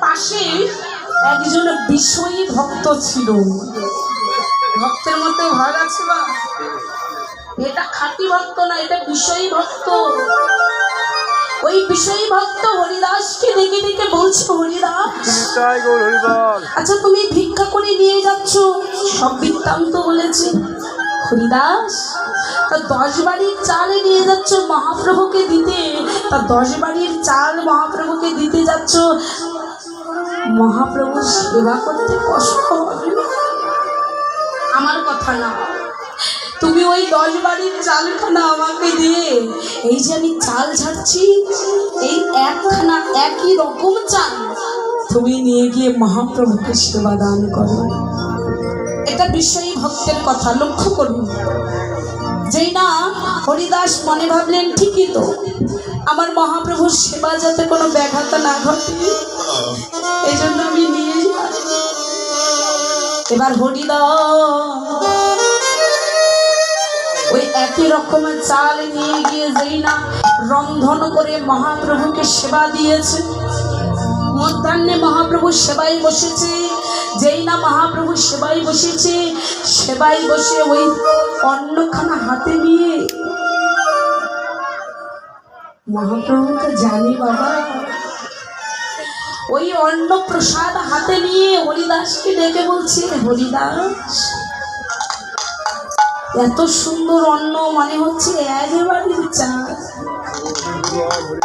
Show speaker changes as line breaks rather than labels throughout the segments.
পাশে একজন বিষয়ী ভক্ত ছিল। ভক্তের মধ্যে ভাগ আছে বা? এটা খাঁটি ভক্ত না এটা বিষয়ী ভক্ত। ওই বিষয়ী ভক্ত হরিদাসকে দেখে দেখে বলছে হরিদাস। আচ্ছা তুমি ভিক্ষা করে নিয়ে যাচ্ছ? সব বৃত্তান্ত বলেছে হরিদাস তা দশ বাড়ির চাল নিয়ে যাচ্ছ মহাপ্রভুকে দিতে? তা দশ বাড়ির চাল মহাপ্রভুকে দিতে যাচ্ছ? মহাপ্রভু সেবা করতে কষ্ট হবে। আমার কথা না তুমি ওই দশ বাড়ির চালখানা আমাকে দিয়ে, এই যে আমি চাল ঝাড়ছি, এই একখানা একই রকম চাল, তুমি নিয়ে গিয়ে মহাপ্রভুকে সেবা দান করো। এটা বিষয়ী ভক্তের কথা, লক্ষ্য করুন। যেই না হরিদাস মনে ভাবলেন, ঠিকই তো, আমার মহাপ্রভুর সেবা যাতে কোনো ব্যাঘাত না ঘটে, এই এবার হরিদাস ওই একই রকমের চাল নিয়ে গিয়ে যেই না রন্ধন করে মহাপ্রভুকে সেবা দিয়েছে। মধ্যাহ্নে মহাপ্রভু সেবাই বসেছে, যেই না মহাপ্রভু সেবাই বসেছে সেবাই বসে ওই অন্নখানা হাতে নিয়ে মহাপ্রভু তো জানি বাবা ওই অন্ন প্রসাদ হাতে নিয়ে হরিদাসকে ডেকে বলছে হরিদাস, এত সুন্দর অন্ন মানে হচ্ছে একেবারে চাল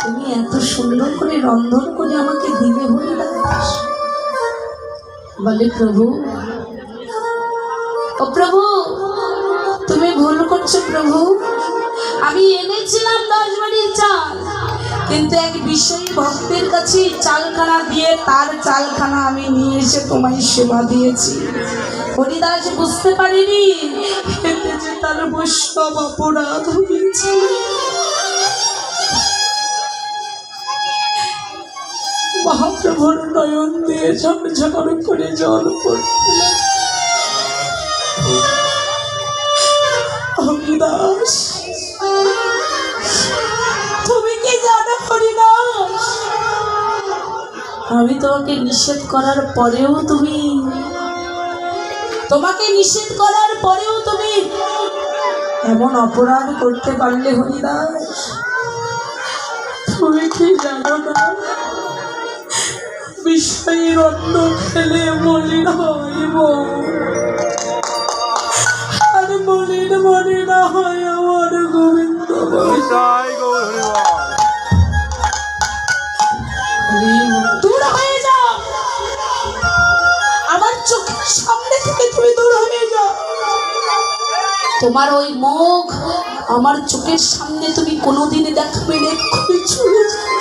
তুমি এত সুন্দর করে রন্ধন করে আমাকে দিলে হরিদাস। বলে, প্রভু, ও প্রভু, তুমি ভুল করছ প্রভু। আমি এনেছিলাম কিন্তু এক বিষয়ী ভক্তের কাছে চালখানা দিয়ে তার চালখানা আমি নিয়ে এসে তোমায় সেবা দিয়েছি। হরিদাস বুঝতে পারিনি তার বৈষ্ণব অপরাধ হয়েছে। মহাপ্রভুর নয়ন দিয়ে ঝকঝকর করে জল পড়তে আমি তোমাকে নিষেধ করার পরেও তুমি তোমাকে নিষেধ করার পরেও তুমি এমন অপরাধ করতে পারলে হরিদাস। তুমি কি জানো না? বিষয়ের অন্ন খেলে মলিন হইব। সামনে থেকে তুমি দূর হয়ে যাও। তোমার ওই মুখ আমার চোখের সামনে তুমি কোনোদিন দেখবে না খুবই চলে যাও।